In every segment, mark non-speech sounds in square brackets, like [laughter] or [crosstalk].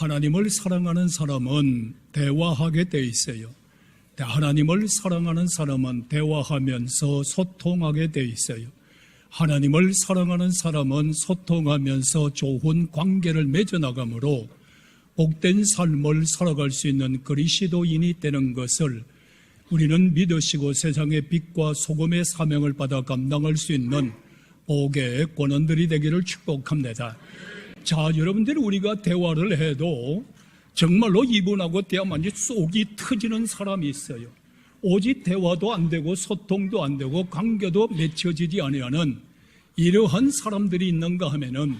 하나님을 사랑하는 사람은 대화하게 돼 있어요. 하나님을 사랑하는 사람은 대화하면서 소통하게 돼 있어요. 하나님을 사랑하는 사람은 소통하면서 좋은 관계를 맺어나가므로 복된 삶을 살아갈 수 있는 그리스도인이 되는 것을 우리는 믿으시고 세상의 빛과 소금의 사명을 받아 감당할 수 있는 복의 권원들이 되기를 축복합니다. 자, 여러분들 우리가 대화를 해도 정말로 이분하고 대화만 쏙이 터지는 사람이 있어요. 오직 대화도 안 되고 소통도 안 되고 관계도 맺혀지지 아니하는 이러한 사람들이 있는가 하면은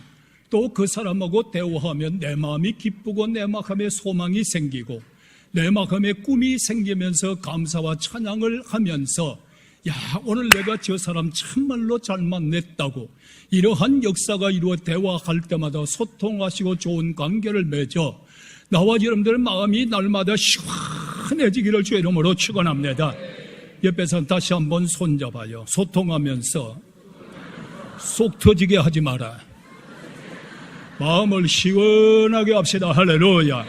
또 그 사람하고 대화하면 내 마음이 기쁘고 내 마음에 소망이 생기고 내 마음에 꿈이 생기면서 감사와 찬양을 하면서 야 오늘 내가 저 사람 참말로 잘 만났다고 이러한 역사가 이루어 대화할 때마다 소통하시고 좋은 관계를 맺어 나와 여러분들 마음이 날마다 시원해지기를 주의 이름으로 축원합니다. 옆에서 다시 한번 손잡아요. 소통하면서 속 터지게 하지 마라. 마음을 시원하게 합시다. 할렐루야.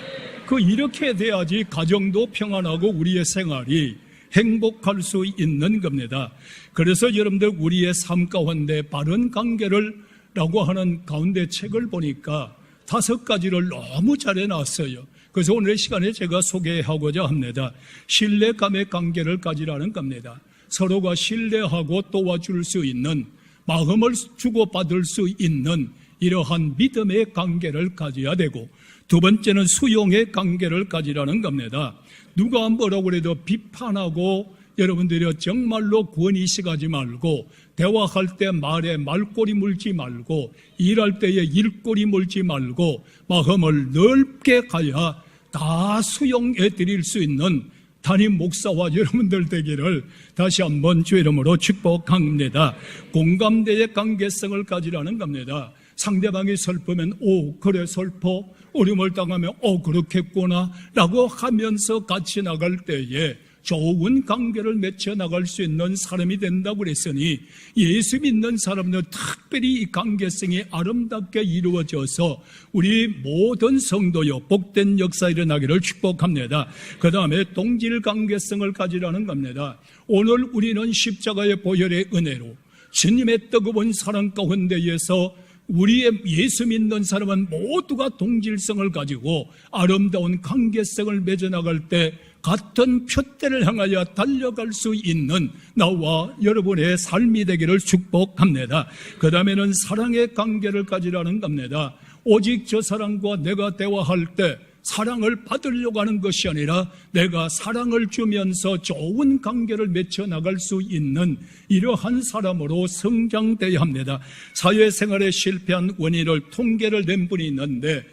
그 이렇게 돼야지 가정도 평안하고 우리의 생활이 행복할 수 있는 겁니다. 그래서 여러분들 우리의 삶 가운데 바른 관계를 라고 하는 가운데 책을 보니까 다섯 가지를 너무 잘 해놨어요. 그래서 오늘 시간에 제가 소개하고자 합니다. 신뢰감의 관계를 가지라는 겁니다. 서로가 신뢰하고 도와줄 수 있는 마음을 주고받을 수 있는 이러한 믿음의 관계를 가져야 되고 두 번째는 수용의 관계를 가지라는 겁니다. 누가 뭐라고 그래도 비판하고 여러분들이 정말로 권위식하지 말고 대화할 때 말에 말꼬리 물지 말고 일할 때에 일꼬리 물지 말고 마음을 넓게 가야 다 수용해 드릴 수 있는 담임 목사와 여러분들 되기를 다시 한번 주 이름으로 축복합니다. 공감대의 관계성을 가지라는 겁니다. 상대방이 슬프면 오 그래 슬퍼 어려움을 당하면 오 그렇겠구나 라고 하면서 같이 나갈 때에 좋은 관계를 맺혀 나갈 수 있는 사람이 된다고 그랬으니 예수 믿는 사람들 특별히 이 관계성이 아름답게 이루어져서 우리 모든 성도요 복된 역사 일어나기를 축복합니다. 그 다음에 동질 관계성을 가지라는 겁니다. 오늘 우리는 십자가의 보혈의 은혜로 주님의 뜨거운 사랑 가운데에서 우리의 예수 믿는 사람은 모두가 동질성을 가지고 아름다운 관계성을 맺어나갈 때 같은 표대를 향하여 달려갈 수 있는 나와 여러분의 삶이 되기를 축복합니다. 그 다음에는 사랑의 관계를 가지라는 겁니다. 오직 저 사람과 내가 대화할 때 사랑을 받으려고 하는 것이 아니라 내가 사랑을 주면서 좋은 관계를 맺혀 나갈 수 있는 이러한 사람으로 성장되어야 합니다. 사회생활에 실패한 원인을 통계를 낸 분이 있는데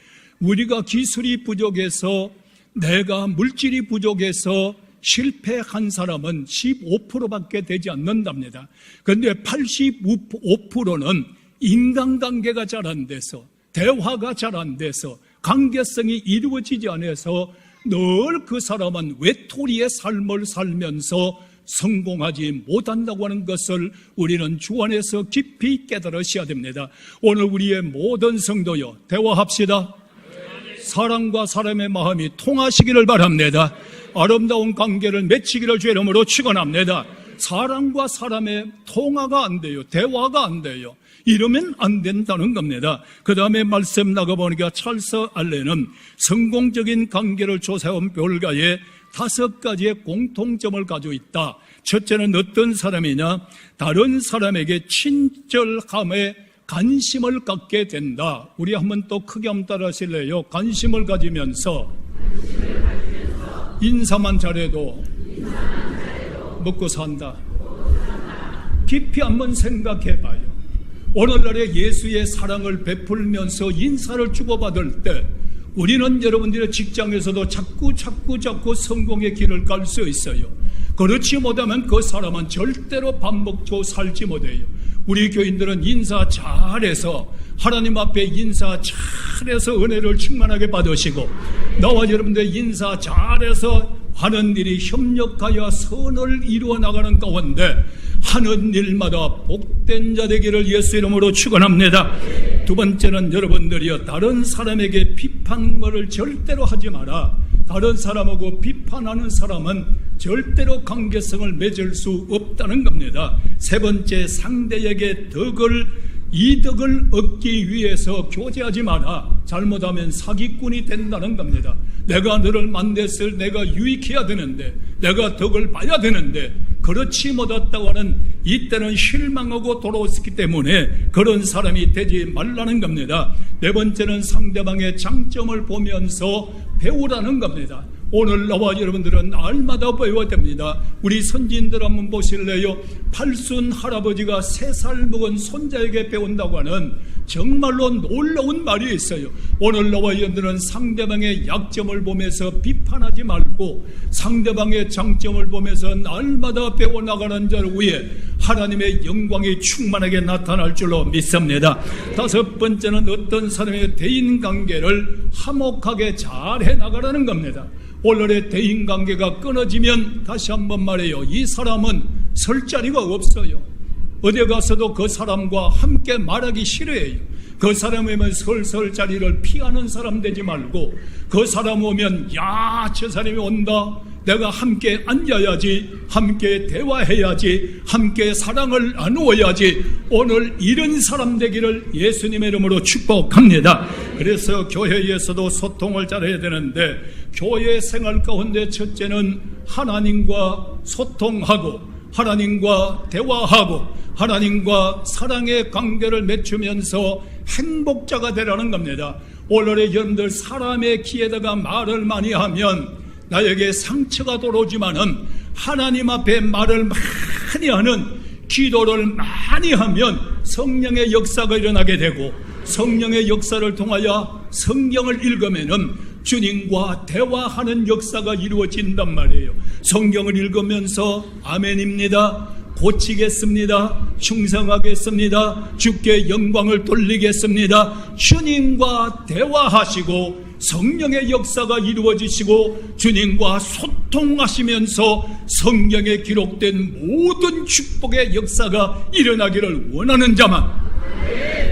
우리가 기술이 부족해서 내가 물질이 부족해서 실패한 사람은 15%밖에 되지 않는답니다. 그런데 85%는 인간관계가 잘 안 돼서 대화가 잘 안 돼서 관계성이 이루어지지 않아서 늘 그 사람은 외톨이의 삶을 살면서 성공하지 못한다고 하는 것을 우리는 주 안에서 깊이 깨달으셔야 됩니다. 오늘 우리의 모든 성도여 대화합시다. 사람과 사람의 마음이 통하시기를 바랍니다. 아름다운 관계를 맺히기를 주의 이름으로 축원합니다. 사람과 사람의 통화가 안 돼요. 대화가 안 돼요. 이러면 안 된다는 겁니다. 그 다음에 말씀 나가보니까 찰스 알레는 성공적인 관계를 조사한 별가에 다섯 가지의 공통점을 가지고 있다. 첫째는 어떤 사람이냐? 다른 사람에게 친절함에 관심을 갖게 된다. 우리 한번 또 크게 한번 따라 하실래요? 관심을 가지면서 인사만 잘해도 먹고 산다. 깊이 한번 생각해 봐요. 오늘날의 예수의 사랑을 베풀면서 인사를 주고받을 때 우리는 여러분들의 직장에서도 자꾸 자꾸 자꾸 성공의 길을 갈 수 있어요. 그렇지 못하면 그 사람은 절대로 밥 먹고 살지 못해요. 우리 교인들은 인사 잘해서 하나님 앞에 인사 잘해서 은혜를 충만하게 받으시고 나와 여러분들 인사 잘해서 하는 일이 협력하여 선을 이루어 나가는 가운데 하는 일마다 복된 자 되기를 예수 이름으로 축원합니다. 두 번째는 여러분들이요 다른 사람에게 비판을 절대로 하지 마라. 다른 사람하고 비판하는 사람은 절대로 관계성을 맺을 수 없다는 겁니다. 세 번째 상대에게 덕을 이득을 얻기 위해서 교제하지 마라. 잘못하면 사기꾼이 된다는 겁니다. 내가 너를 만났을 내가 유익해야 되는데, 내가 덕을 봐야 되는데, 그렇지 못했다고 하는 이때는 실망하고 돌아왔기 때문에 그런 사람이 되지 말라는 겁니다. 네 번째는 상대방의 장점을 보면서 배우라는 겁니다. 오늘 나와 여러분들은 날마다 배워야 됩니다. 우리 선진들 한번 보실래요? 팔순 할아버지가 세 살 먹은 손자에게 배운다고 하는 정말로 놀라운 말이 있어요. 오늘 나와 여러분들은 상대방의 약점을 보면서 비판하지 말고 상대방의 장점을 보면서 날마다 배워나가는 자를 위해 하나님의 영광이 충만하게 나타날 줄로 믿습니다. 다섯 번째는 어떤 사람의 대인 관계를 화목하게 잘 해나가라는 겁니다. 오늘의 대인 관계가 끊어지면 다시 한번 말해요. 이 사람은 설 자리가 없어요. 어디 가서도 그 사람과 함께 말하기 싫어해요. 그 사람이면 설설 자리를 피하는 사람 되지 말고 그 사람 오면 야 저 사람이 온다 내가 함께 앉아야지 함께 대화해야지 함께 사랑을 나누어야지 오늘 이런 사람 되기를 예수님의 이름으로 축복합니다 그래서 교회에서도 소통을 잘해야 되는데 교회 생활 가운데 첫째는 하나님과 소통하고 하나님과 대화하고 하나님과 사랑의 관계를 맺으면서 행복자가 되라는 겁니다. 오늘의 여러분들 사람의 귀에다가 말을 많이 하면 나에게 상처가 돌아오지만은 하나님 앞에 말을 많이 하는 기도를 많이 하면 성령의 역사가 일어나게 되고 성령의 역사를 통하여 성경을 읽으면은 주님과 대화하는 역사가 이루어진단 말이에요. 성경을 읽으면서 아멘입니다. 고치겠습니다. 충성하겠습니다. 주께 영광을 돌리겠습니다. 주님과 대화하시고 성령의 역사가 이루어지시고 주님과 소통하시면서 성경에 기록된 모든 축복의 역사가 일어나기를 원하는 자만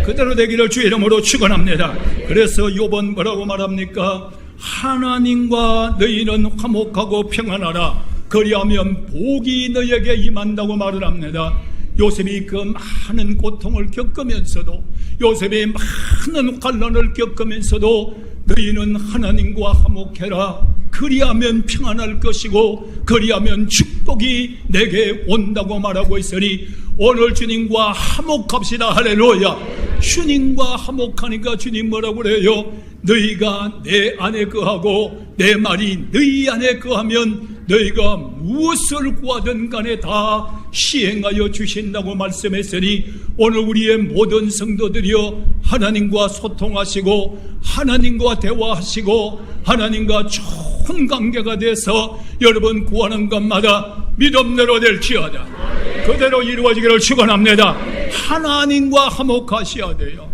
그대로 되기를 주 이름으로 축원합니다. 그래서 요번 뭐라고 말합니까? 하나님과 너희는 화목하고 평안하라. 그리하면 복이 너에게 임한다고 말을 합니다. 요셉이 그 많은 고통을 겪으면서도 요셉이 많은 환란을 겪으면서도 너희는 하나님과 화목해라. 그리하면 평안할 것이고 그리하면 축복이 내게 온다고 말하고 있으니 오늘 주님과 화목합시다. 할렐루야. 주님과 화목하니까 주님 뭐라고 그래요? 너희가 내 안에 거하고 내 말이 너희 안에 거하면 너희가 무엇을 구하든 간에 다 시행하여 주신다고 말씀했으니 오늘 우리의 모든 성도들이여 하나님과 소통하시고 하나님과 대화하시고 하나님과 좋은 관계가 돼서 여러분 구하는 것마다 믿음대로 될지어다 그대로 이루어지기를 축원합니다 하나님과 화목하셔야 돼요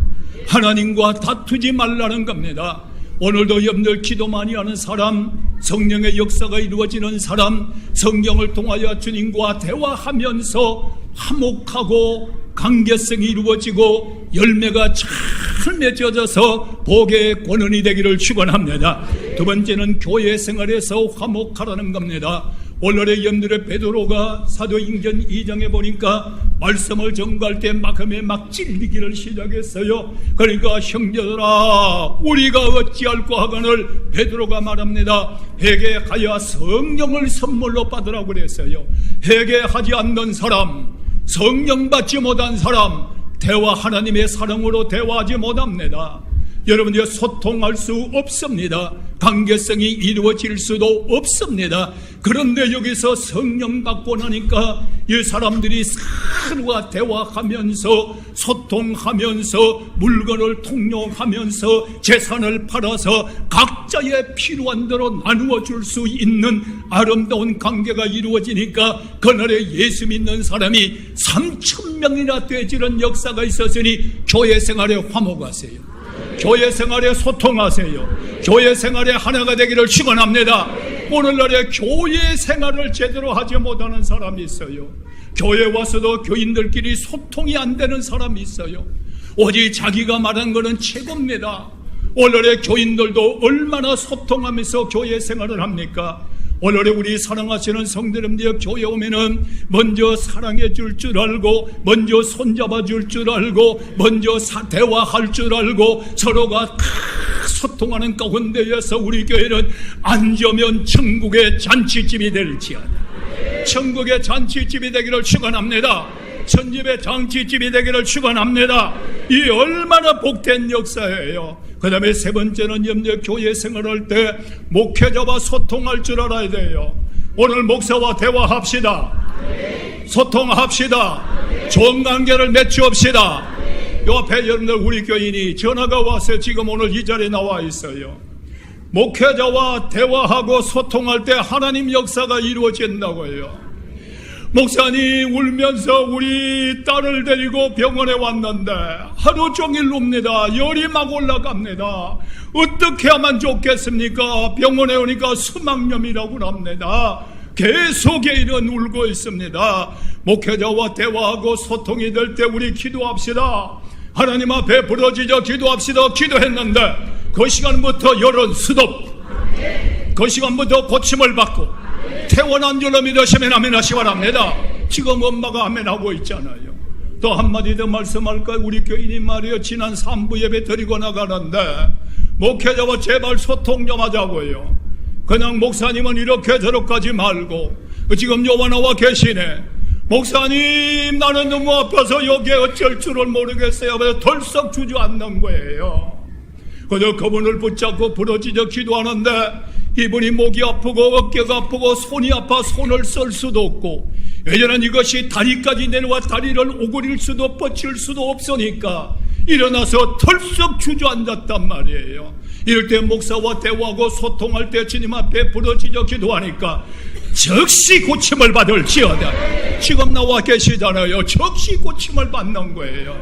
하나님과 다투지 말라는 겁니다 오늘도 여러분들 기도 많이 하는 사람, 성령의 역사가 이루어지는 사람, 성경을 통하여 주님과 대화하면서 화목하고 관계성이 이루어지고 열매가 잘 맺어져서 복의 권원이 되기를 축원합니다. 두 번째는 교회 생활에서 화목하라는 겁니다. 오늘의 염들의 베드로가 사도행전 2장에 보니까 말씀을 전가할 때 마음에 막 찔리기를 시작했어요. 그러니까 형제들아 우리가 어찌할까 하거늘 베드로가 말합니다. 회개하여 성령을 선물로 받으라고 그랬어요. 회개하지 않는 사람 성령 받지 못한 사람 대화 하나님의 사랑으로 대화하지 못합니다. 여러분들 소통할 수 없습니다. 관계성이 이루어질 수도 없습니다. 그런데 여기서 성령 받고 나니까 이 사람들이 서로와 대화하면서 소통하면서 물건을 통용하면서 재산을 팔아서 각자의 필요한 대로 나누어 줄 수 있는 아름다운 관계가 이루어지니까 그날에 예수 믿는 사람이 3천 명이나 되지는 역사가 있었으니 교회 생활에 화목하세요. 교회 생활에 소통하세요. 교회 생활에 하나가 되기를 축원합니다. 오늘날에 교회 생활을 제대로 하지 못하는 사람이 있어요. 교회 와서도 교인들끼리 소통이 안 되는 사람이 있어요. 오직 자기가 말한 거는 최고입니다. 오늘의 교인들도 얼마나 소통하면서 교회 생활을 합니까? 오늘에 우리 사랑하시는 성도님들 교회 오면은 먼저 사랑해 줄 줄 알고 먼저 손잡아 줄 줄 알고 먼저 사, 대화할 줄 알고 서로가 소통하는 가운데에서 우리 교회는 앉으면 천국의 잔치집이 될지어다 천국의 잔치집이 되기를 축원합니다. 천집의 잔치집이 되기를 축원합니다. 이 얼마나 복된 역사예요. 그 다음에 세 번째는 염려 교회 생활할 때 목회자와 소통할 줄 알아야 돼요. 오늘 목사와 대화합시다. 소통합시다. 좋은 관계를 맺읍시다. 요 앞에 여러분들 우리 교인이 전화가 와서 지금 오늘 이 자리에 나와 있어요. 목회자와 대화하고 소통할 때 하나님 역사가 이루어진다고요. 목사님 울면서 우리 딸을 데리고 병원에 왔는데 하루 종일 웁니다. 열이 막 올라갑니다. 어떻게 하면 좋겠습니까? 병원에 오니까 수막염이라고 합니다. 계속 이런 울고 있습니다. 목회자와 대화하고 소통이 될 때 우리 기도합시다. 하나님 앞에 부러지져 기도합시다. 기도했는데 그 시간부터 열은 수도 그 시간부터 고침을 받고 태어난 줄로 믿으시면 아멘 하시 바랍니다. 지금 엄마가 아멘 하고 있잖아요. 또 한마디 더 말씀할까요? 우리 교인이 말이요. 지난 3부 예배 드리고 나가는데 목회자와 제발 소통 좀 하자고요. 그냥 목사님은 이렇게 저렇게하지 말고 지금 요와 나와 계시네. 목사님 나는 너무 아파서 여기에 어쩔 줄을 모르겠어요. 그래서 덜썩 주저앉는 거예요. 그저 그분을 붙잡고 부러지져 기도하는데 이분이 목이 아프고 어깨가 아프고 손이 아파 손을 쓸 수도 없고 왜냐하면 이것이 다리까지 내려와 다리를 오그릴 수도 뻗칠 수도 없으니까 일어나서 털썩 주저앉았단 말이에요. 이럴 때 목사와 대화하고 소통할 때 주님 앞에 부러지져 기도하니까 즉시 고침을 받을지어다. 지금 나와 계시잖아요. 즉시 고침을 받는 거예요.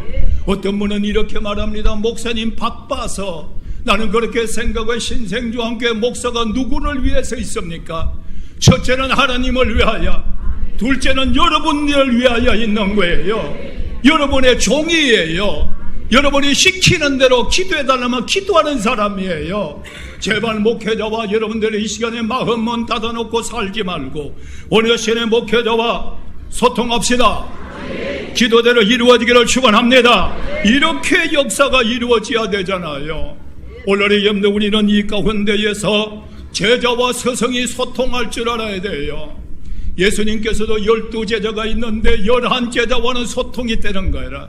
어떤 분은 이렇게 말합니다. 목사님 바빠서 나는 그렇게 생각해 신생주한교회 목사가 누구를 위해서 있습니까? 첫째는 하나님을 위하여, 둘째는 여러분을 위하여 있는 거예요. 여러분의 종이에요. 여러분이 시키는 대로 기도해달라면 기도하는 사람이에요. 제발 목회자와 여러분들의 이 시간에 마음만 닫아놓고 살지 말고 오늘 시간에 목회자와 소통합시다. 기도대로 이루어지기를 축원합니다. 이렇게 역사가 이루어져야 되잖아요. 오늘의 염려 우리는 이 가운데에서 제자와 스승이 소통할 줄 알아야 돼요. 예수님께서도 열두 제자가 있는데 열한 제자와는 소통이 되는 거라.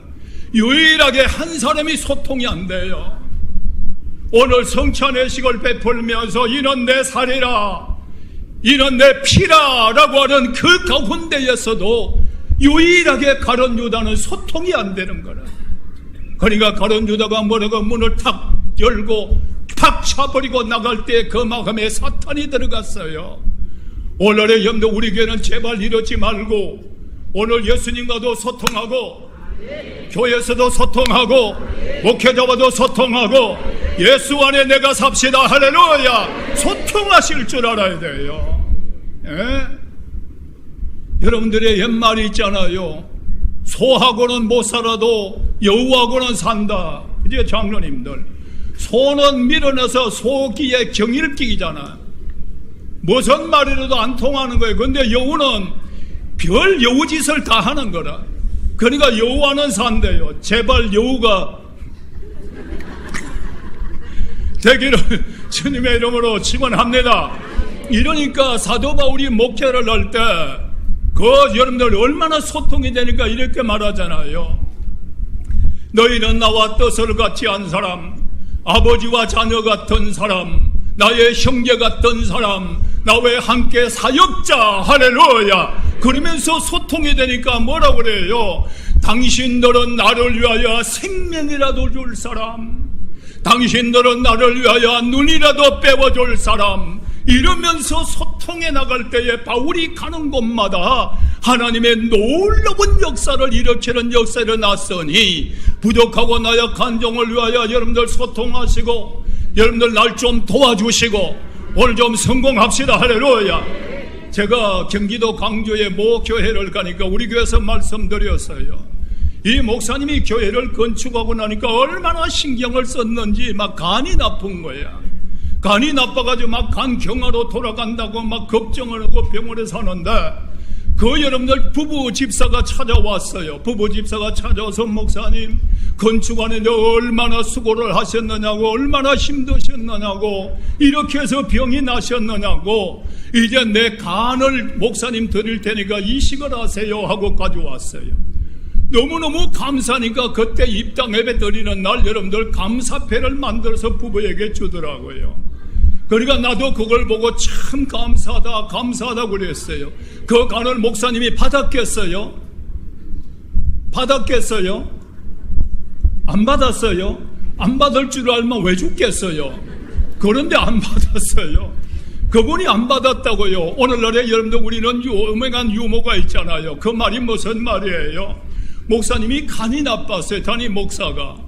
유일하게 한 사람이 소통이 안 돼요. 오늘 성찬의식을 베풀면서 이는 내 살이라, 이는 내 피라 라고 하는 그 가운데에서도 유일하게 가론 유다는 소통이 안 되는 거라. 그러니까 가론 유다가 뭐라고 문을 탁 열고 탁 차버리고 나갈 때 그 마음에 사탄이 들어갔어요. 오늘의 염도 우리 교회는 제발 이러지 말고 오늘 예수님과도 소통하고 교회에서도 소통하고 목회자와도 소통하고 예수 안에 내가 삽시다. 할렐루야! 소통하실 줄 알아야 돼요. 예? 여러분들의 옛말이 있잖아요. 소하고는 못 살아도 여우하고는 산다. 이제 장로님들 소는 밀어내서 소기에 경의를 끼잖아 무슨 말이라도 안 통하는 거예요 근데 여우는 별 여우짓을 다 하는 거라 그러니까 여호와는 산대요. 제발 여호가 되기를 [laughs] 주님의 이름으로 축원합니다. 이러니까 사도 바울이 목회를 할 때 그 여러분들 얼마나 소통이 되니까 이렇게 말하잖아요. 너희는 나와 뜻을 같이 한 사람, 아버지와 자녀 같은 사람, 나의 형제 같은 사람, 나왜 함께 사역자 할렐루야. 그러면서 소통이 되니까 뭐라 그래요? 당신들은 나를 위하여 생명이라도 줄 사람 당신들은 나를 위하여 눈이라도 빼어줄 사람 이러면서 소통해 나갈 때에 바울이 가는 곳마다 하나님의 놀라운 역사를 일으키는 역사를 났으니 부족하고 나약한 종을 위하여 여러분들 소통하시고 여러분들 날 좀 도와주시고 오늘 좀 성공합시다. 할렐루야. 제가 경기도 광주에 모 교회를 가니까 우리 교회에서 말씀드렸어요. 이 목사님이 교회를 건축하고 나니까 얼마나 신경을 썼는지 막 간이 나쁜 거야. 간이 나빠가지고 막 간 경화로 돌아간다고 막 걱정을 하고 병원에 사는데 그 여러분들 부부 집사가 찾아왔어요. 부부 집사가 찾아와서 목사님 건축하는데 얼마나 수고를 하셨느냐고 얼마나 힘드셨느냐고 이렇게 해서 병이 나셨느냐고 이제 내 간을 목사님 드릴 테니까 이식을 하세요 하고 가져왔어요. 너무너무 감사하니까 그때 입당 예배 드리는 날 여러분들 감사패를 만들어서 부부에게 주더라고요. 그러니까 나도 그걸 보고 참 감사하다, 감사하다 그랬어요. 그 간을 목사님이 받았겠어요? 받았겠어요? 안 받았어요? 안 받을 줄 알면 왜 죽겠어요? 그런데 안 [laughs] 받았어요. 그분이 안 받았다고요. 오늘날에 여러분들 우리는 유명한 유모가 있잖아요. 그 말이 무슨 말이에요? 목사님이 간이 나빴어요. 단임 목사가.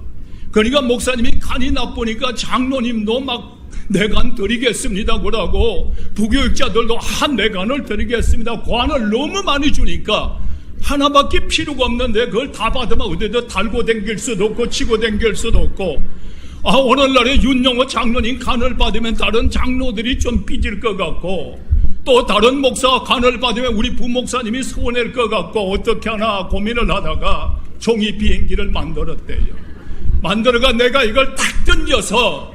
그러니까 목사님이 간이 나쁘니까 장로님도 막 내간 드리겠습니다. 그러고 부교육자들도 한 내간을 드리겠습니다. 관을 너무 많이 주니까 하나밖에 필요가 없는데 그걸 다 받으면 어디도 달고 댕길 수도 없고 치고 댕길 수도 없고 아 오늘날에 윤영호 장로님 간을 받으면 다른 장로들이 좀 삐질 것 같고 또 다른 목사 간을 받으면 우리 부목사님이 서운할 것 같고 어떻게 하나 고민을 하다가 종이 비행기를 만들었대요. 만들어가 내가 이걸 탁 던져서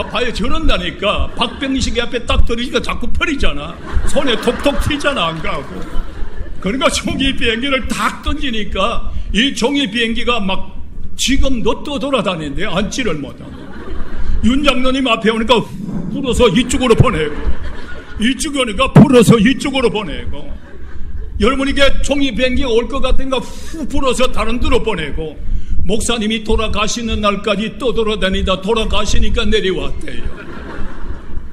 아, 봐요. 저런다니까. 박병식이 앞에 딱 들으니까 자꾸 펄이잖아. 손에 톡톡 튀잖아 안 가고. 그러니까 종이 비행기를 탁 던지니까 이 종이 비행기가 막 지금도 떠돌아다니는데 앉지를 못하고. 윤 장로님 앞에 오니까 불어서 이쪽으로 보내고. 이쪽에 오니까 불어서 이쪽으로 보내고. 여러분에게 종이 비행기 올 것 같으니까 후 불어서 다른 데로 보내고 목사님이 돌아가시는 날까지 떠돌아다니다 돌아가시니까 내려왔대요.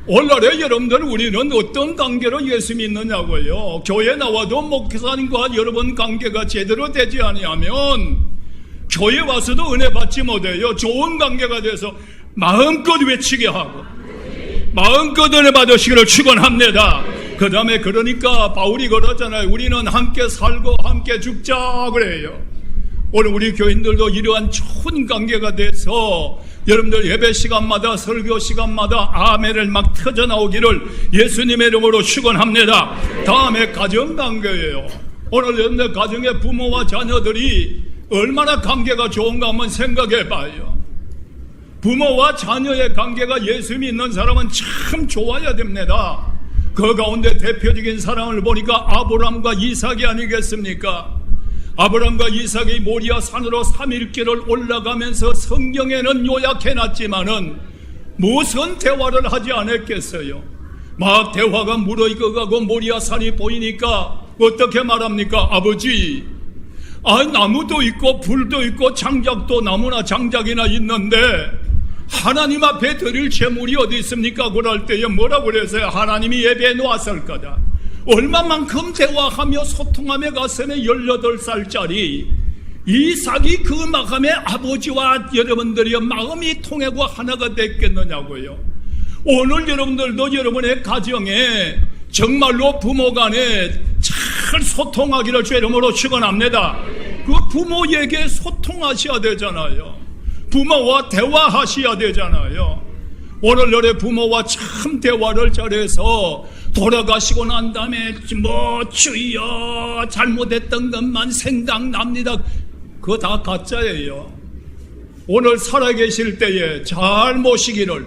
오늘날에 여러분들 우리는 어떤 관계로 예수 믿느냐고요. 교회 나와도 목사님과 여러분 관계가 제대로 되지 아니하면 교회 와서도 은혜 받지 못해요. 좋은 관계가 돼서 마음껏 외치게 하고 마음껏 은혜 받으시기를 축원합니다. 그 다음에 그러니까 바울이 그러잖아요. 우리는 함께 살고 함께 죽자 그래요. 오늘 우리 교인들도 이러한 좋은 관계가 돼서 여러분들 예배 시간마다 설교 시간마다 아멘을 막 터져 나오기를 예수님의 이름으로 축원합니다. 다음에 가정 관계예요. 오늘 여러분들 가정의 부모와 자녀들이 얼마나 관계가 좋은가 한번 생각해 봐요. 부모와 자녀의 관계가 예수 믿는 사람은 참 좋아야 됩니다. 그 가운데 대표적인 사람을 보니까 아브람과 이삭이 아니겠습니까? 아브람과 이삭이 모리아 산으로 3일길을 올라가면서 성경에는 요약해놨지만은 무슨 대화를 하지 않았겠어요? 막 대화가 무르익어가고 모리아 산이 보이니까 어떻게 말합니까? 아버지, 아, 나무도 있고 불도 있고 장작도 나무나 장작이나 있는데 하나님 앞에 드릴 재물이 어디 있습니까? 그럴 때에 뭐라고 그랬어요? 하나님이 예배해 놓았을 거다. 얼마만큼 대화하며 소통하며 갔으면 18살짜리 이삭이 그 마음에 아버지와 여러분들의 마음이 통하고 하나가 됐겠느냐고요. 오늘 여러분들도 여러분의 가정에 정말로 부모 간에 잘 소통하기를 주 이름으로 축원합니다. 그 부모에게 소통하셔야 되잖아요. 부모와 대화하셔야 되잖아요. 오늘날의 부모와 참 대화를 잘해서 돌아가시고 난 다음에 뭐 주여 잘못했던 것만 생각납니다. 그거 다 가짜예요. 오늘 살아계실 때에 잘 모시기를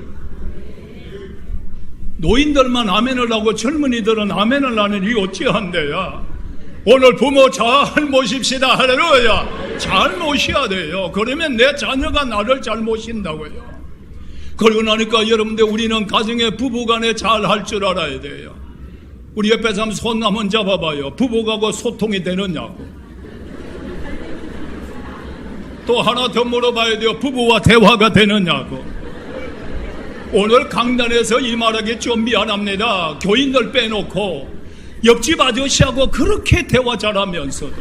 노인들만 아멘을 하고 젊은이들은 아멘을 하는 이 어찌한데야. 오늘 부모 잘 모십시다. 할렐루야. 잘 모셔야 돼요. 그러면 내 자녀가 나를 잘 모신다고요. 그러고 나니까 여러분들 우리는 가정의 부부간에 잘 할 줄 알아야 돼요. 우리 옆에서 한번 손 한번 잡아봐요. 부부가고 소통이 되느냐고. 또 하나 더 물어봐야 돼요. 부부와 대화가 되느냐고. 오늘 강단에서 이 말하기 좀 미안합니다. 교인들 빼놓고 옆집 아저씨하고 그렇게 대화 잘하면서도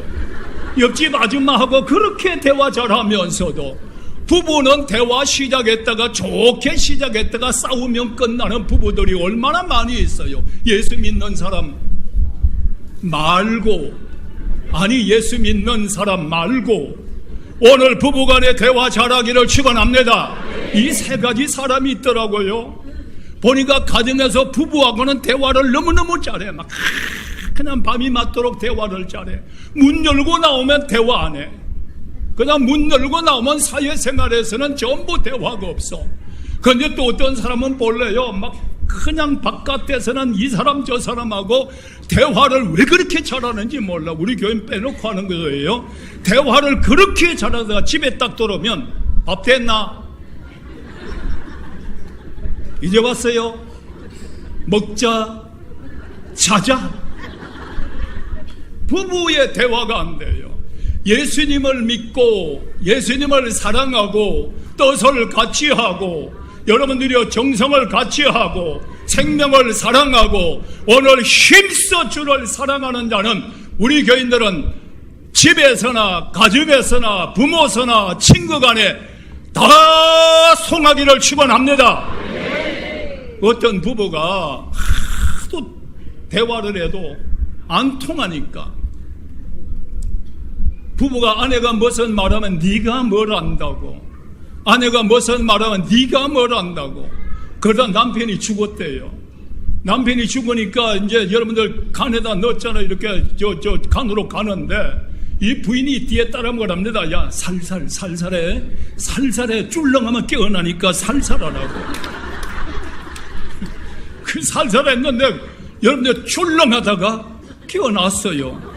옆집 아줌마하고 그렇게 대화 잘하면서도 부부는 대화 시작했다가 좋게 시작했다가 싸우면 끝나는 부부들이 얼마나 많이 있어요. 예수 믿는 사람 말고 아니 예수 믿는 사람 말고 오늘 부부간의 대화 잘하기를 축원합니다. 이 세 가지 사람이 있더라고요. 보니까 가정에서 부부하고는 대화를 너무너무 잘해. 막 그냥 밤이 맞도록 대화를 잘해. 문 열고 나오면 대화 안 해. 그냥 문 열고 나오면 사회생활에서는 전부 대화가 없어. 근데 또 어떤 사람은 볼래요. 막 그냥 바깥에서는 이 사람 저 사람하고 대화를 왜 그렇게 잘하는지 몰라. 우리 교인 빼놓고 하는 거예요. 대화를 그렇게 잘하다가 집에 딱 들어오면 밥 됐나? 이제 왔어요? 먹자, 자자. 부부의 대화가 안 돼요. 예수님을 믿고 예수님을 사랑하고 뜻을 같이 하고 여러분들이 정성을 같이 하고 생명을 사랑하고 오늘 힘써 주를 사랑하는 자는 우리 교인들은 집에서나 가정에서나 부모서나 친구 간에 다 송하기를 축원합니다. 어떤 부부가 하도 대화를 해도 안 통하니까 부부가 아내가 무슨 말하면 네가 뭘 안다고? 아내가 무슨 말하면 네가 뭘 안다고? 그러다 남편이 죽었대요. 남편이 죽으니까 이제 여러분들 간에다 넣었잖아요. 이렇게 저 저 간으로 가는데 이 부인이 뒤에 따라 뭐랍니다. 야 살살 살살해. 살살해. 쫄렁하면 깨어나니까 살살하라고. [laughs] 그 살살했는데 여러분들 출렁하다가 깨어났어요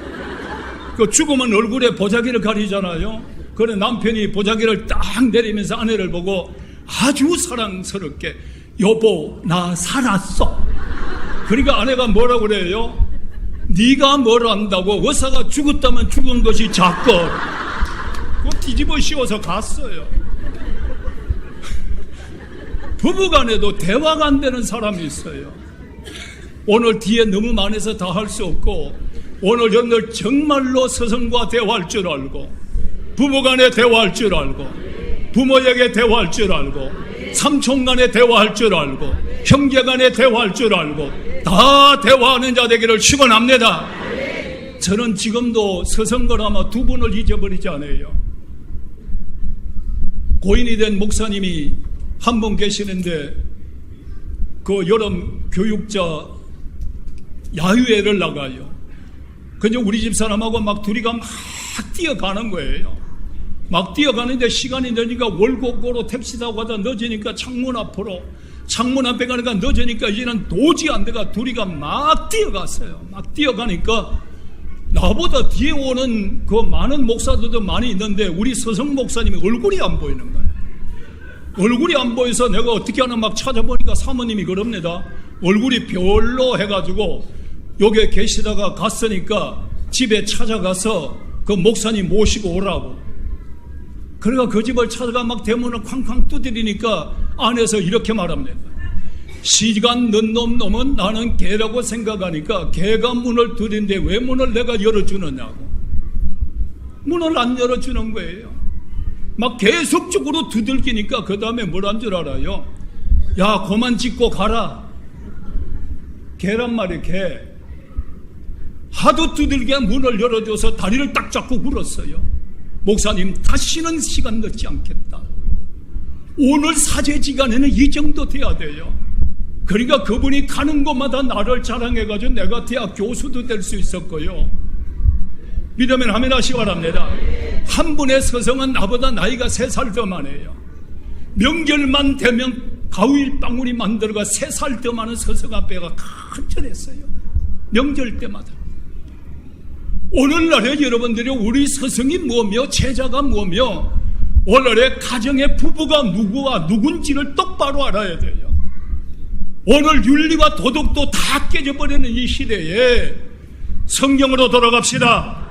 그 죽으면 얼굴에 보자기를 가리잖아요. 그래 남편이 보자기를 딱 내리면서 아내를 보고 아주 사랑스럽게 여보 나 살았어. 그러니까 아내가 뭐라 그래요? 네가 뭘 안다고 의사가 죽었다면 죽은 것이. 그 뒤집어 씌워서 갔어요. 부부간에도 대화가 안 되는 사람이 있어요. 오늘 뒤에 너무 많아서 다 할 수 없고 오늘 여러분들 정말로 스승과 대화할 줄 알고 부부간에 대화할 줄 알고 부모에게 대화할 줄 알고 삼촌간에 대화할 줄 알고 형제간에 대화할 줄 알고 다 대화하는 자 되기를 축원합니다. 저는 지금도 스승걸 아마 두 분을 잊어버리지 않아요. 고인이 된 목사님이 한 분 계시는데 그 여름 교육자 야유회를 나가요. 근데 우리 집 사람하고 막 둘이가 막 뛰어가는 거예요. 막 뛰어가는데 시간이 되니까 월곡으로 택시 타고 가다 늦으니까 창문 앞으로 창문 앞에 가니까 늦으니까 이제는 도저히 안 돼가 둘이가 막 뛰어갔어요. 막 뛰어가니까 나보다 뒤에 오는 그 많은 목사들도 많이 있는데 우리 서성 목사님이 얼굴이 안 보이는 거예요. 얼굴이 안 보여서 내가 어떻게 하나 막 찾아보니까 사모님이 그럽니다. 얼굴이 별로 해가지고 여기에 계시다가 갔으니까 집에 찾아가서 그 목사님 모시고 오라고. 그래가 그 집을 찾아가 막 대문을 쾅쾅 두드리니까 안에서 이렇게 말합니다. 시간 늦놈 놈은 나는 개라고 생각하니까 개가 문을 두드리는데 왜 문을 내가 열어주느냐고. 문을 안 열어주는 거예요. 막 계속적으로 두들기니까 그 다음에 뭘 한 줄 알아요? 야, 그만 짓고 가라. 개란 말이야, 개. 하도 두들겨 문을 열어줘서 다리를 딱 잡고 울었어요. 목사님, 다시는 시간 늦지 않겠다. 오늘 사제지간에는 이 정도 돼야 돼요. 그러니까 그분이 가는 곳마다 나를 자랑해가지고 내가 대학 교수도 될 수 있었고요. 믿으면 하면 하시 기 바랍니다. 한 분의 서성은 나보다 나이가 세 살 더 많아요. 명절만 되면 가위일 방울이 만들어가 세 살 더 많은 서성 앞에가 간절했어요. 명절 때마다. 오늘날에 여러분들이 우리 스승이 뭐며 제자가 뭐며 오늘의 가정의 부부가 누구와 누군지를 똑바로 알아야 돼요. 오늘 윤리와 도덕도 다 깨져버리는 이 시대에 성경으로 돌아갑시다.